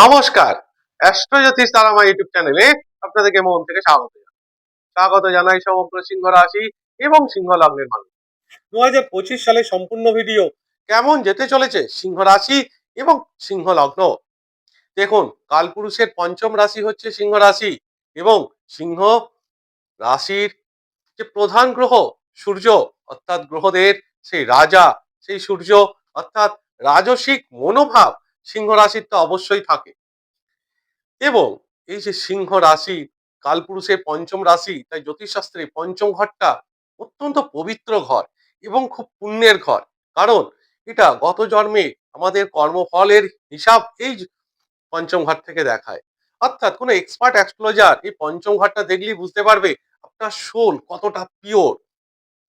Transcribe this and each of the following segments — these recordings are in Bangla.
নমস্কার অ্যাস্ট্রোজ্যোতিষ তারামা ইউটিউব চ্যানেলে আপনাদেরকে মন থেকে স্বাগত স্বাগত জানাই সমগ্র সিংহ রাশি এবং সিংহ লগ্নের মানুষ। দু হাজার পঁচিশ সালে সম্পূর্ণ ভিডিও কেমন যেতে চলেছে সিংহ রাশি এবং সিংহ লগ্ন? দেখুন, কালপুরুষের পঞ্চম রাশি হচ্ছে সিংহ রাশি এবং সিংহ রাশির যে প্রধান গ্রহ সূর্য, অর্থাৎ গ্রহদের সেই রাজা, সেই সূর্য, অর্থাৎ রাজসিক মনোভাব সিংহ রাশির তো অবশ্যই থাকে। এবং এই যে সিংহ রাশি, কালপুরুষের পঞ্চম রাশি, তাই জ্যোতিষশাস্ত্রে পঞ্চম ঘরটা অত্যন্ত পবিত্র ঘর এবং খুব পুণ্যের ঘর। কারণ এটা গত জন্মে আমাদের কর্মফলের হিসাব এই পঞ্চম ঘর থেকে দেখায়। অর্থাৎ কোনো এক্সপার্ট অ্যাস্ট্রোলজার এই পঞ্চম ঘরটা দেখলেই বুঝতে পারবে আপনার সোল কতটা পিওর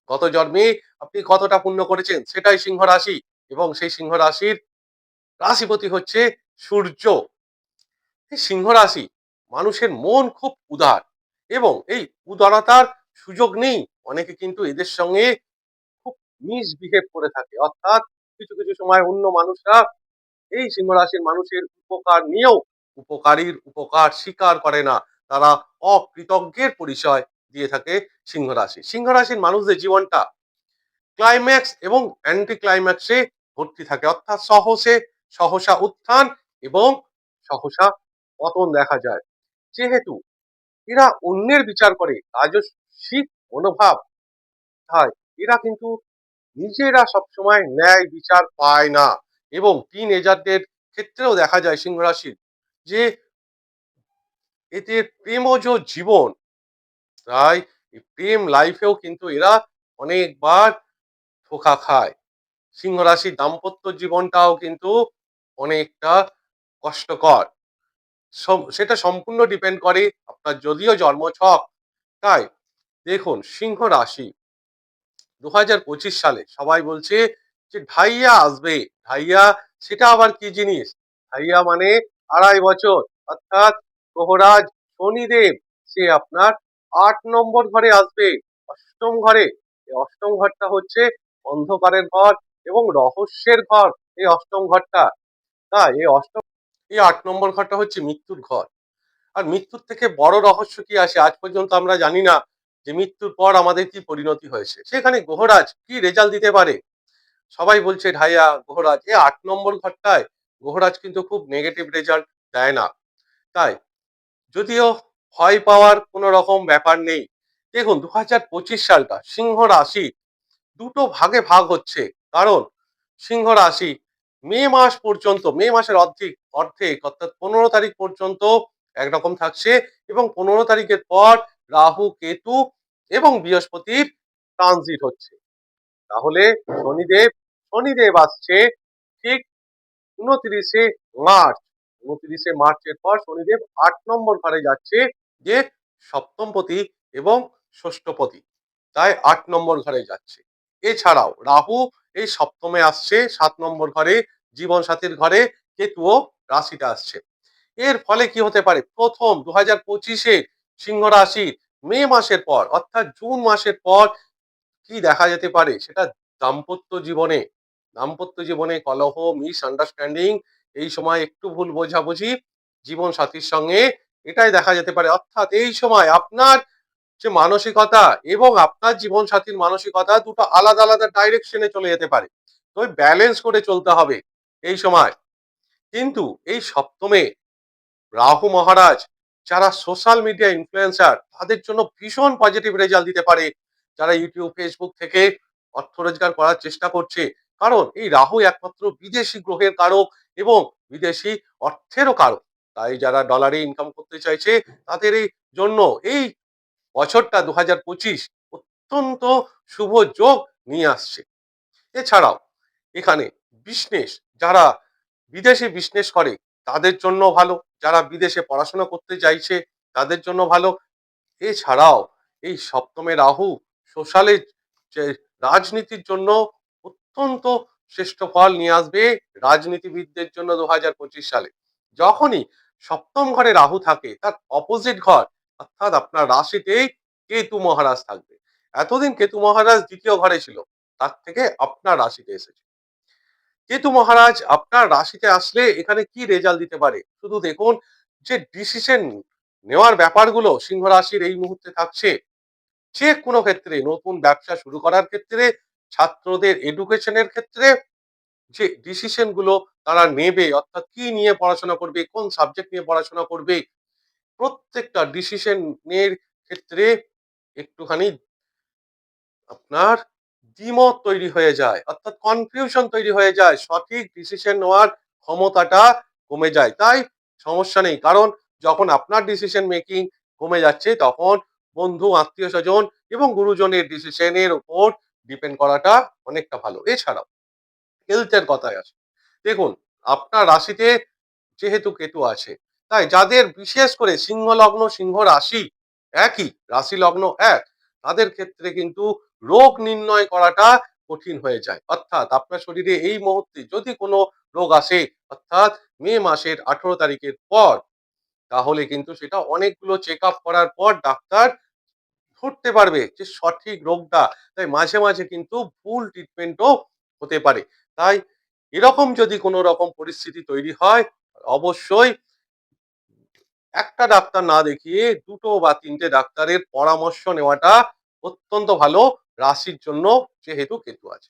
গত জন্মে আপনি কতটা পুণ্য করেছেন, সেটাই সিংহ রাশি এবং সেই সিংহ রাশির রাশিপতি হচ্ছে সূর্য। সিংহ রাশি মানুষের মন খুব উদার এবং এই উদারতার সুযোগ নেই। অনেকে কিন্তু এদের সঙ্গে খুব মিসবিহেভ করে থাকে। অর্থাৎ কিছু কিছু সময় অন্য মানুষরা এই সিংহ রাশির মানুষের উপকার নিয়েও উপকারীর উপকার স্বীকার করে না। তারা অকৃতজ্ঞের পরিচয় দিয়ে থাকে সিংহ রাশি। সিংহ রাশির মানুষদের জীবনটা ক্লাইম্যাক্স এবং অ্যান্টি ক্লাইম্যাক্সে ভর্তি থাকে। অর্থাৎ সহসে সহসা উত্থান এবং সহসা পতন দেখা যায়। যেহেতু এরা অন্যের বিচার করে, রাজস্বিক মনোভাব হয়, এরা কিন্তু নিজেরা সবসময় ন্যায় বিচার পায় না এবং টিন এজারদের ক্ষেত্রেও দেখা যায় সিংহ রাশির যে এদের প্রেমজ জীবন। তাই প্রেম লাইফেও কিন্তু এরা অনেকবার ধোকা খায়। সিংহ রাশির দাম্পত্য জীবনটাও কিন্তু অনেকটা কষ্টকর। সেটা সম্পূর্ণ ডিপেন্ড করে আপনার যদিও জন্ম ছক তাই দেখুন, সিংহ রাশি দু হাজার পঁচিশ সালে সবাই বলছে যে ঢাইয়া আসবে। ঢাইয়া সেটা আবার কি জিনিস? ঢাইয়া মানে আড়াই বছর। অর্থাৎ গ্রহরাজ শনিদেব, সে আপনার আট নম্বর ঘরে আসবে, অষ্টম ঘরে। এই অষ্টম ঘরটা হচ্ছে অন্ধকারের ঘর এবং রহস্যের ঘর এই অষ্টম ঘরটা। তাই এই অষ্টম এই আট নম্বর ঘরটা হচ্ছে মৃত্যুর ঘর। আর মৃত্যুর থেকে বড় রহস্য কি আসে আজ পর্যন্ত আমরা জানি না যে মৃত্যুর পর আমাদের কি পরিণতি হয়েছে। সেখানে গ্রহরাজ কি রেজাল্ট দিতে পারে? সবাই বলছে, ঢাইয়া গ্রহরাজ এই আট নম্বর ঘরটায় গ্রহরাজ কিন্তু খুব নেগেটিভ রেজাল্ট দেয় না। তাই যদিও ভয় পাওয়ার কোনো রকম ব্যাপার নেই। দেখুন দু হাজার পঁচিশ সালটা সিংহ রাশি দুটো ভাগে ভাগ হচ্ছে। কারণ সিংহ রাশি মে মাস পর্যন্ত, মে মাসের অর্ধেক অর্ধেক অর্থাৎ পনেরো তারিখ পর্যন্ত একরকম থাকছে এবং পনেরো তারিখের পর রাহু, কেতু এবং বৃহস্পতির ট্রানজিট হচ্ছে। তাহলে শনিদেব শনিদেব আসছে ঠিক উনত্রিশে মার্চ, উনত্রিশে মার্চের পর শনিদেব আট নম্বর ঘরে যাচ্ছে যে সপ্তমপতি এবং ষষ্ঠপতি, তাই আট নম্বর ঘরে যাচ্ছে। এছাড়াও রাহু এই সপ্তমে আসছে, সাত নম্বর ঘরে জীবন সাথীর ঘরে কেতুও রাশিটা আসছে। এর ফলে কি হতে পারে? প্রথম দু হাজার পঁচিশে সিংহ রাশির মে মাসের পর, অর্থাৎ জুন মাসের পর কি দেখা যেতে পারে? সেটা দাম্পত্য জীবনে দাম্পত্য জীবনে কলহ, মিস আন্ডারস্ট্যান্ডিং, এই সময় একটু ভুল বোঝাবুঝি জীবন সাথীর সঙ্গে এটাই দেখা যেতে পারে। অর্থাৎ এই সময় আপনার যে মানসিকতা এবং আপনার জীবন সাথীর মানসিকতা দুটো আলাদা আলাদা ডাইরেকশনে চলে যেতে পারে। তো ব্যালেন্স করে চলতে হবে এই সময়। কিন্তু এই সপ্তমে রাহু মহারাজ, যারা সোশ্যাল মিডিয়া ইনফ্লুয়েন্সার তাদের জন্য ভীষণ পজিটিভ রেজাল্ট দিতে পারে। যারা ইউটিউব ফেসবুক থেকে অর্থ রোজগার করার চেষ্টা করছে। কারণ এই রাহু একমাত্র বিদেশি গ্রহের কারক এবং বিদেশি অর্থেরও কারক। তাই যারা ডলারে ইনকাম করতে চাইছে, তাদের জন্য এই বছরটা দু হাজার পঁচিশ অত্যন্ত শুভ যোগ নিয়ে আসছে। এছাড়াও এখানে বিজনেস যারা বিদেশে বিজনেস করে, তাদের জন্য ভালো। যারা বিদেশে পড়াশোনা করতে চাইছে, তাদের জন্য ভালো। এছাড়াও এই সপ্তমে রাহু সোশ্যালে যে রাজনীতির জন্য অত্যন্ত শ্রেষ্ঠ ফল নিয়ে আসবে রাজনীতিবিদদের জন্য দু হাজার পঁচিশ সালে। যখনই সপ্তম ঘরে রাহু থাকে, তার অপোজিট ঘর অর্থাৎ আপনার রাশিতেই কেতু মহারাজ থাকবে। এতদিন কেতু মহারাজ দ্বিতীয় ঘরে ছিল, তার থেকে আপনার রাশিতে এসেছে। কেতু মহারাজ, আপনার রাশিতে আসলে এখানে কি রেজাল্ট দিতে পারে? শুধু দেখুন যে ডিসিশন নেওয়ার ব্যাপারগুলো সিংহ রাশির এই মুহূর্তে থাকছে। যে কোনো ক্ষেত্রে, নতুন ব্যবসা শুরু করার ক্ষেত্রে, ছাত্রদের এডুকেশনের ক্ষেত্রে, যে ডিসিশনগুলো তারা নেবে, অর্থাৎ কি নিয়ে পড়াশোনা করবে, কোন সাবজেক্ট নিয়ে পড়াশোনা করবে প্রত্যেকটা ডিসিশন এর ক্ষেত্রে একটুখানি আপনার দ্বিমত তৈরি হয়ে যায়, অর্থাৎ কনফিউশন তৈরি হয়ে যায়, সঠিক ডিসিশন নেওয়ার ক্ষমতাটা কমে যায়। তাই সমস্যা নেই, কারণ যখন আপনার ডিসিশন মেকিং কমে যাচ্ছে, তখন বন্ধু, আত্মীয় স্বজন এবং গুরুজনের ডিসিশনের উপর ডিপেন্ড করাটা অনেকটা ভালো। এছাড়াও হেলথের কথায় আসে। দেখুন, আপনার রাশিতে যেহেতু কেতু আছে তাই যাদের বিশেষ করে সিংহ লগ্ন সিংহ রাশি একই রাশি লগ্ন এক, তাদের ক্ষেত্রে কিন্তু রোগ নির্ণয় করাটা কঠিন হয়ে যায়। অর্থাৎ আপনার শরীরে এই মুহূর্তে যদি কোনো রোগ আসে, অর্থাৎ মে মাসের আঠেরো তারিখের পর, তাহলে কিন্তু সেটা অনেকগুলো চেক আপ করার পর ডাক্তার ধরতে পারবে যে সঠিক রোগটা। তাই মাঝে মাঝে কিন্তু ভুল ট্রিটমেন্টও হতে পারে। তাই এরকম যদি কোনো রকম পরিস্থিতি তৈরি হয়, অবশ্যই একটা ডাক্তার না দেখিয়ে দুটো বা তিনটে ডাক্তারের পরামর্শ নেওয়াটা অত্যন্ত ভালো রাশির জন্য, যেহেতু কেতু আছে।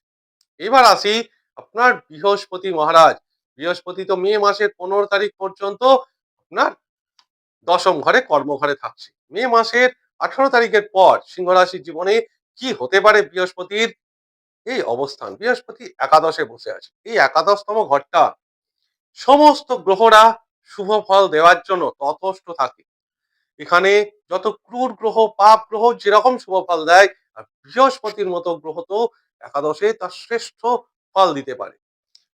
এবার আসি আপনার বৃহস্পতি মহারাজ। বৃহস্পতি তো মে মাসের পনেরো তারিখ পর্যন্ত আপনার দশম ঘরে কর্মঘরে থাকছে। মে মাসের আঠারো তারিখের পর সিংহ রাশির জীবনে কি হতে পারে বৃহস্পতির? এই অবস্থান। বৃহস্পতি একাদশে বসে আছে। এই একাদশতম ঘরটা সমস্ত গ্রহরা শুভ ফল দেওয়ার জন্য তথস্থ থাকে। এখানে যত ক্রূর গ্রহ, পাপ গ্রহ যেরকম শুভ ফল দেয়, আর বৃহস্পতির মতো গ্রহ তো একাদশে তার শ্রেষ্ঠ ফল দিতে পারে।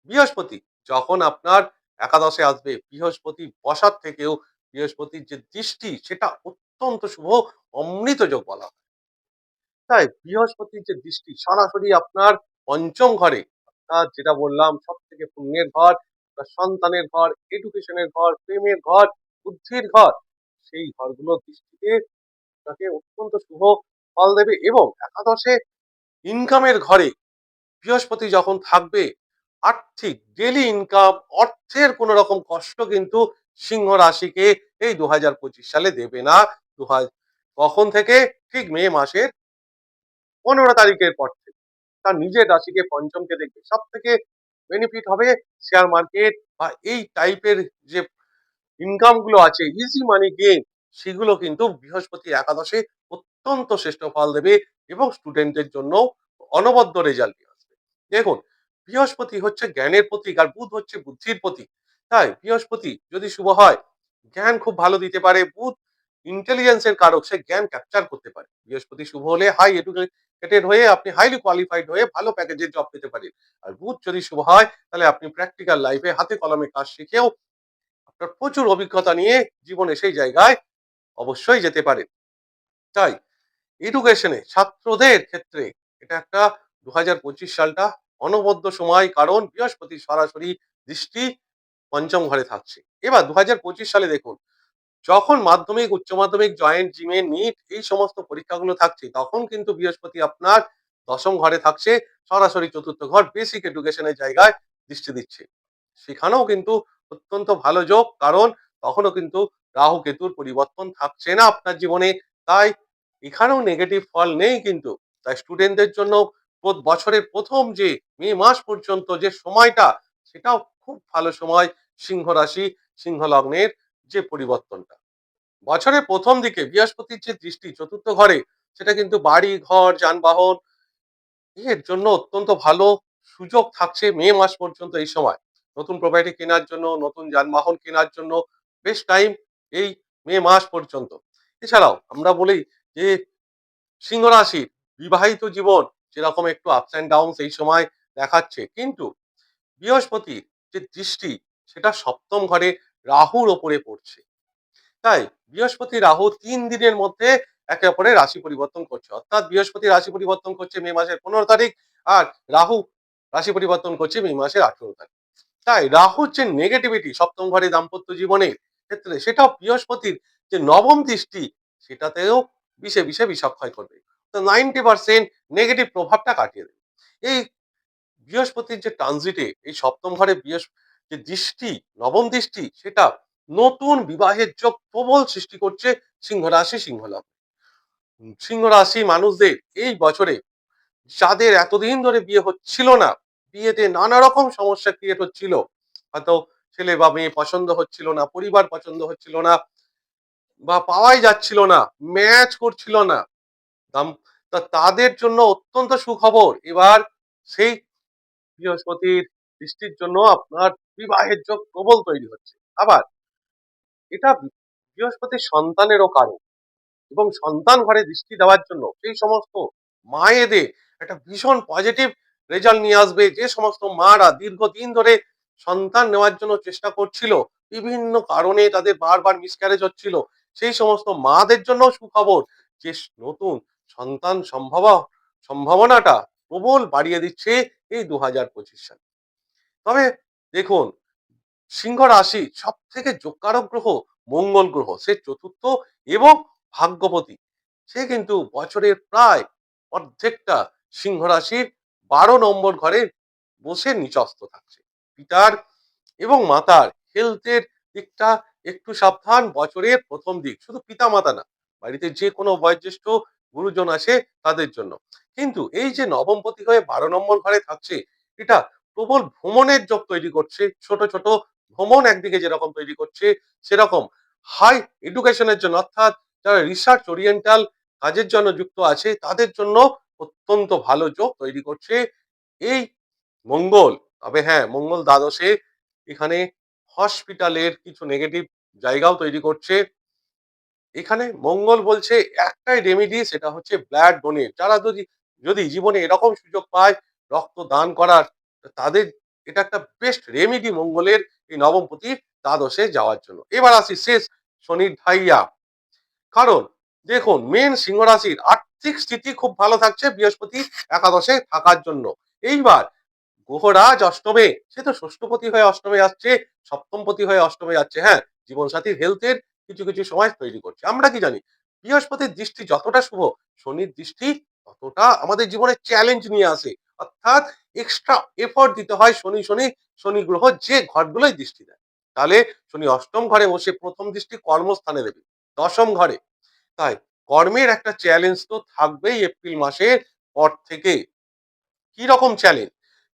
বৃহস্পতি যখন আপনার একাদশে আসবে, বৃহস্পতি বসার থেকেও বৃহস্পতির যে দৃষ্টি, সেটা অত্যন্ত শুভ, অমৃত যোগ বলা তাই বৃহস্পতির যে দৃষ্টি, সরাসরি আপনার পঞ্চম ঘরে যেটা বললাম সব থেকে পুণ্যের ঘর বা সন্তানের ঘর এডুকেশনের ঘর, প্রেমের ঘর, বুদ্ধির ঘর, সেই ঘরগুলো দৃষ্টিতে তাকে অত্যন্ত শুভ ফল দেবে এবং একাদশে ইনকামের ঘরে বৃহস্পতি যখন থাকবে, আর্থিক ডেলি ইনকাম অর্থের কোন রকম কষ্ট কিন্তু সিংহ রাশিকে এই দু হাজার পঁচিশ সালে দেবে না। দু হাজার কখন থেকে? ঠিক মে মাসের পনেরো তারিখের পর থেকে। তার নিজের রাশিকে পঞ্চমকে দেখবে। সব থেকে বেনিফিট হবে শেয়ার মার্কেট বা এই টাইপের যে ইনকামগুলো আছে ইজি মানি গেম সেগুলো কিন্তু বৃহস্পতি একাদশে অত্যন্ত শ্রেষ্ঠ ফল দেবে এবং স্টুডেন্টদের জন্য অনবদ্য রেজাল্ট আসবে। দেখুন, বৃহস্পতি হচ্ছে জ্ঞানের প্রতীক আর বুধ হচ্ছে বুদ্ধির প্রতীক। তাই বৃহস্পতি যদি শুভ হয়, জ্ঞান খুব ভালো দিতে পারে, বুধ ইন্টেলিজেন্সের কারক, সে জ্ঞান ক্যাপচার করতে পারে। বৃহস্পতি শুভ হলে হাই এডুকেটেড হয়ে, আপনি হাইলি কোয়ালিফাইড হয়ে ভালো প্যাকেজের জব পেতে পারেন। আর বুধ যদি শুভ হয়, তাহলে আপনি প্র্যাকটিক্যাল লাইফে হাতে কলমে কাজ শিখেও আপনার প্রচুর অভিজ্ঞতা নিয়ে জীবনে সেই জায়গায় অবশ্যই যেতে পারেন। তাই এডুকেশনে ছাত্রদের ক্ষেত্রে এটা একটা দু হাজার পঁচিশ সালটা অনবদ্য সময়, কারণ বৃহস্পতি সরাসরি দৃষ্টি পঞ্চম ঘরে থাকছে। এবার দু হাজার পঁচিশ সালে দেখুন যখন মাধ্যমিক, উচ্চ মাধ্যমিক জয়েন্ট জিমে নিট এই সমস্ত পরীক্ষাগুলো থাকছে, তখন কিন্তু বৃহস্পতি আপনার দশম ঘরে থাকছে, সরাসরি চতুর্থ ঘর বেসিক এডুকেশনের জায়গায় দৃষ্টি দিচ্ছে। সেখানেও কিন্তু অত্যন্ত ভালো যোগ, কারণ তখনও কিন্তু রাহু কেতুর পরিবর্তন থাকছে না আপনার জীবনে, তাই এখানেও নেগেটিভ ফল নেই কিন্তু। তাই স্টুডেন্টদের জন্য বছরের প্রথম যে মে মাস পর্যন্ত যে সময়টা, সেটাও খুব ভালো সময়, সিংহ রাশি, সিংহ লগ্নের যে পরিবর্তনটা। বছরের প্রথম দিকে বৃহস্পতির যে দৃষ্টি চতুর্থ ঘরে, সেটা কিন্তু বাড়ি, ঘর, যানবাহন, এর জন্য অত্যন্ত ভালো সুযোগ থাকছে মে মাস পর্যন্ত এই সময়। নতুন প্রপার্টি কেনার জন্য, নতুন যানবাহন কেনার জন্য বেশ টাইম এই মে মাস পর্যন্ত। এছাড়াও আমরা বলি যে সিংহ রাশির বিবাহিত জীবন যেরকম একটু আপস অ্যান্ড ডাউন এই সময় দেখাচ্ছে। কিন্তু বৃহস্পতির যে দৃষ্টি, সেটা সপ্তম ঘরে রাহুর ওপরে পড়ছে। তাই বৃহস্পতি রাহু তিন দিনের মধ্যে একে অপরের রাশি পরিবর্তন করছে। অর্থাৎ বৃহস্পতি রাশি পরিবর্তন করছে মে মাসের পনেরো তারিখ আর রাহু রাশি পরিবর্তন করছে মে মাসের আঠেরো তারিখ। তাই রাহুর যে নেগেটিভিটি সপ্তম ঘরে দাম্পত্য জীবনের ক্ষেত্রে সেটাও বৃহস্পতির যে নবম দৃষ্টি সেটাতেও বিষে বিষে বিষক্ষয় করবে। তো নাইনটি পার্সেন্ট নেগেটিভ প্রভাবটা কাটিয়ে দেবে। এই বৃহস্পতির যে ট্রানজিটে এই সপ্তম ঘরে বৃহস্প যে দৃষ্টি, নবম দৃষ্টি, সেটা নতুন বিবাহের যোগ প্রবল সৃষ্টি করছে সিংহ রাশি সিংহ সিংহ রাশি মানুষদের এই বছরে যাদের এতদিন ধরে বিয়ে হচ্ছিল না, বিয়েতে নানা রকম সমস্যা ক্রিয়েট হচ্ছিল। হয়তো ছেলে বা মেয়ে পছন্দ হচ্ছিল না, পরিবার পছন্দ হচ্ছিল না, বা পাওয়াই যাচ্ছিল না ম্যাচ করছিল না। দাম- তা তাদের জন্য অত্যন্ত সুখবর। এবার সেই বৃহস্পতির দৃষ্টির জন্য আপনার বিবাহের যোগ প্রবল তৈরি হচ্ছে। আবার এটা বৃহস্পতির সন্তানেরও কারণ এবং সন্তান ঘরে দৃষ্টি দেওয়ার জন্য সেই সমস্ত মায়েদের একটা ভীষণ পজিটিভ রেজাল্ট নিয়ে আসবে। যে সমস্ত মারা দীর্ঘদিন ধরে সন্তান নেওয়ার জন্য চেষ্টা করছিল, বিভিন্ন কারণে তাদের বারবার মিসক্যারেজ হচ্ছিল, সেই সমস্ত মাদের জন্য সুখবর যে নতুন সন্তান সম্ভব, সম্ভাবনাটা প্রবল বাড়িয়ে দিচ্ছে এই দু হাজার পঁচিশ সাল। তবে দেখুন, সিংহ রাশি সব থেকে যোগকারক গ্রহ মঙ্গল গ্রহ, সে চতুর্থ এবং ভাগ্যপতি। সে কিন্তু বছরের প্রায় অর্ধেকটা সিংহ রাশির বারো নম্বর ঘরে বসে নিচস্ত থাকছে। পিতার এবং মাতার হেলথের দিকটা একটু সাবধান, বছরের প্রথম দিক। শুধু পিতা মাতা না, বাড়িতে যে কোনো বয়োজ্যেষ্ঠ গুরুজন আসে তাদের জন্য। কিন্তু এই যে নবমপতি হয়ে বারো নম্বর ঘরে থাকছে, এটা প্রবল ভ্রমণের যোগ তৈরি করছে, ছোট ছোট ভ্রমণ একদিকে যেরকম তৈরি করছে, সেরকম। হাই এডুকেশনের জন্য অর্থাৎ যারা রিসার্চ ওরিয়েন্টাল কাজের জন্য যুক্ত আছে, তাদের জন্য অত্যন্ত ভালো যোগ তৈরি করছে। এই মঙ্গল, তবে হ্যাঁ মঙ্গল দ্বাদশে এখানে হসপিটালের কিছু নেগেটিভ জায়গাও তৈরি করছে। এখানে মঙ্গল বলছে একটাই রেমেডি সেটা হচ্ছে ব্লাড ডোনেট যারা যদি যদি জীবনে এরকম সুযোগ পায় রক্ত দান করার তাদের এটা একটা বেস্ট রেমেডি মঙ্গলের এই নবমপতির দ্বাদশে যাওয়ার জন্য। এবার আসি শেষ শনির ঢাইয়া। কারণ দেখুন, মেন সিংহ রাশির আর্থিক স্থিতি খুব ভালো থাকছে বৃহস্পতি একাদশে থাকার জন্য। এইবার গ্রহরাজ অষ্টমে, সে তো ষষ্ঠপতি হয়ে অষ্টমে আসছে, সপ্তমপতি হয়ে অষ্টমে যাচ্ছে হ্যাঁ জীবনসাথীর হেলথের কিছু কিছু সময় তৈরি করছে। আমরা কি জানি, বৃহস্পতির দৃষ্টি যতটা শুভ, শনির দৃষ্টি ততটা আমাদের জীবনে চ্যালেঞ্জ নিয়ে আসে। অর্থাৎ এক্সট্রা এফোর্ট দিতে হয় শনি শনি শনি গ্রহ যে ঘরগুলোই দৃষ্টি দেয়। তাহলে শনি অষ্টম ঘরে বসে প্রথম দৃষ্টি কর্মস্থানে দেবে, দশম ঘরে। তাই কর্মের একটা চ্যালেঞ্জ তো থাকবেই এপ্রিল মাসের পর থেকে। কি রকম চ্যালেঞ্জ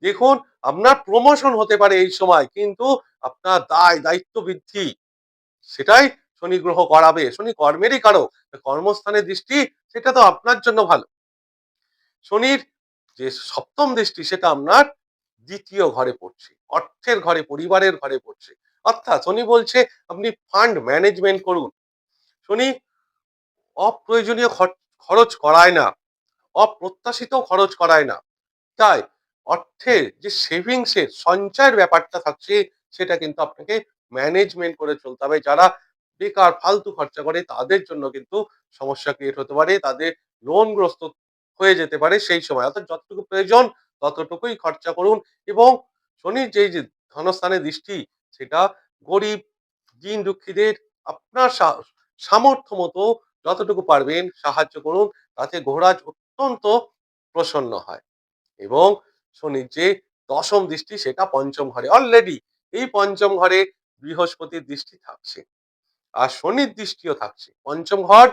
দেখুন, আপনার প্রমোশন হতে পারে এই সময়, কিন্তু আপনার দায়, দায়িত্ব বৃদ্ধি, সেটাই শনি গ্রহ করাবে। শনি কর্মেরই কারও কর্মস্থানের দৃষ্টি, সেটা তো আপনার জন্য ভালো। শনির যে সপ্তম দৃষ্টি সেটা আপনার দ্বিতীয় ঘরে পড়ছে, অর্থের ঘরে, পরিবারের ঘরে পড়ছে। অর্থাৎ শনি বলছে, আপনি ফান্ড ম্যানেজমেন্ট করুন। শনি অপ্রয়োজনীয় খরচ করায় না, অপ্রত্যাশিত খরচ করায় না। তাই অর্থের যে সেভিংস এর সঞ্চয়ের ব্যাপারটা থাকছে, সেটা কিন্তু আপনাকে ম্যানেজমেন্ট করে চলতে হবে। যারা বেকার, ফালতু খরচা করে, তাদের জন্য কিন্তু সমস্যা ক্রিয়েট হতে পারে। তাদের লোনগ্রস্ত হয়ে যেতে পারে সেই সময়। অর্থাৎ যতটুকু প্রয়োজন ততটুকুই খরচা করুন এবং শনির যেই যে ধনস্থানে দৃষ্টি, সেটা গরিব দিন দুঃখীদের আপনার সামর্থ্য মতো যতটুকু পারবেন সাহায্য করুন, তাতে ঘোরাজ অত্যন্ত প্রসন্ন হয় এবং শনির যে দশম দৃষ্টি, সেটা পঞ্চম ঘরে। অলরেডি এই পঞ্চম ঘরে বৃহস্পতির দৃষ্টি থাকছে আর শনির দৃষ্টিও থাকছে। পঞ্চম ঘর,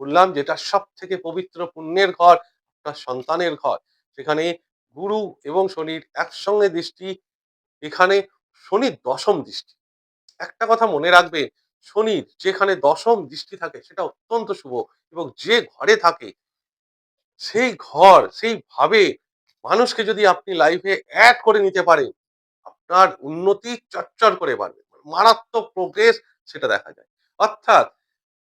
বললাম যেটা সব থেকে পবিত্র পুণ্যের ঘর আপনার সন্তানের ঘর। সেখানে গুরু এবং শনির একসঙ্গে দৃষ্টি, এখানে শনির দশম দৃষ্টি। একটা কথা মনে রাখবে, শনির যেখানে দশম দৃষ্টি থাকে সেটা অত্যন্ত শুভ এবং যে ঘরে থাকে, সেই ঘর সেইভাবে মানুষকে যদি আপনি লাইফে অ্যাড করে নিতে পারেন, আপনার উন্নতি চটচর করে বাড়বে। মারাত্মক প্রোগ্রেস সেটা দেখা যায়। অর্থাৎ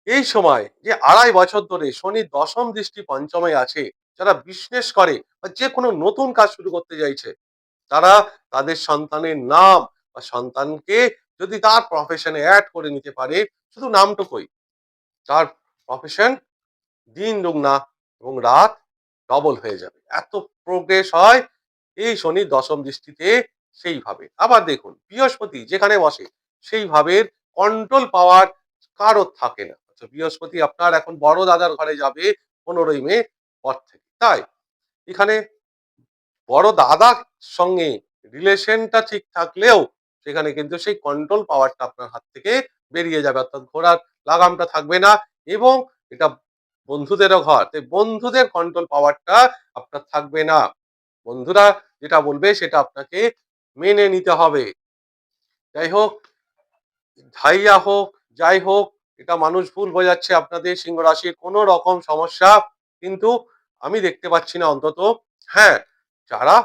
এই সময় যে আড়াই বছর ধরে শনি দশম দৃষ্টি পঞ্চমে আছে যারা বিজনেস করে বা যে কোনো নতুন কাজ শুরু করতে চাইছে তারা তাদের সন্তানের নাম বা সন্তানকে যদি তার প্রফেশনে অ্যাড করে নিতে পারে শুধু নামটুকুই। তার প্রফেশন দিন দুগুনা এবং রাত ডবল হয়ে যাবে। এত প্রোগ্রেস হয় এই শনি দশম দৃষ্টিতে সেইভাবে। আবার দেখুন বৃহস্পতি যেখানে বসে সেইভাবে কন্ট্রোল পাওয়ার কারও থাকে না। আচ্ছা, বৃহস্পতি আপনার এখন বড় দাদার ঘরে যাবে পনেরোই মে পর থেকে। তাই এখানে বড় দাদার সঙ্গে রিলেশনটা ঠিক থাকলেও সেখানে কিন্তু সেই কন্ট্রোল পাওয়ারটা আপনার হাত থেকে বেরিয়ে যাবে, অর্থাৎ ঘোড়ার লাগামটা থাকবে না এবং এটা বন্ধুদেরও ঘর। তাই বন্ধুদের কন্ট্রোল পাওয়ারটা আপনার থাকবে না। বন্ধুরা যেটা বলবে সেটা আপনাকে মেনে নিতে হবে। যাই হোক, ধাইয়া হোক, যাই হোক, এটা মানুষ ভুল বোঝাচ্ছে আপনাদের সিংহ রাশির কোনো রকম সমস্যা, কিন্তু আমি দেখতে পাচ্ছি না অন্তত। হ্যাঁ যারা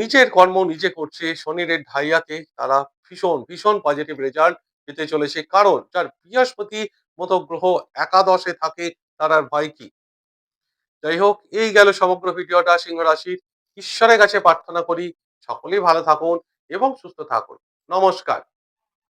নিজের কর্ম নিজে করছে, শনির ঢাইয়াতে তারা ভীষণ ভীষণ পজিটিভ রেজাল্ট পেতে চলেছে। কারণ যার বৃহস্পতি মতো গ্রহ একাদশে থাকে, তার আর ভয় কি? যাই হোক, এই গেল সমগ্র ভিডিওটা। সিংহ রাশির ঈশ্বরের কাছে প্রার্থনা করি। সকলেই ভালো থাকুন এবং সুস্থ থাকুন। নমস্কার।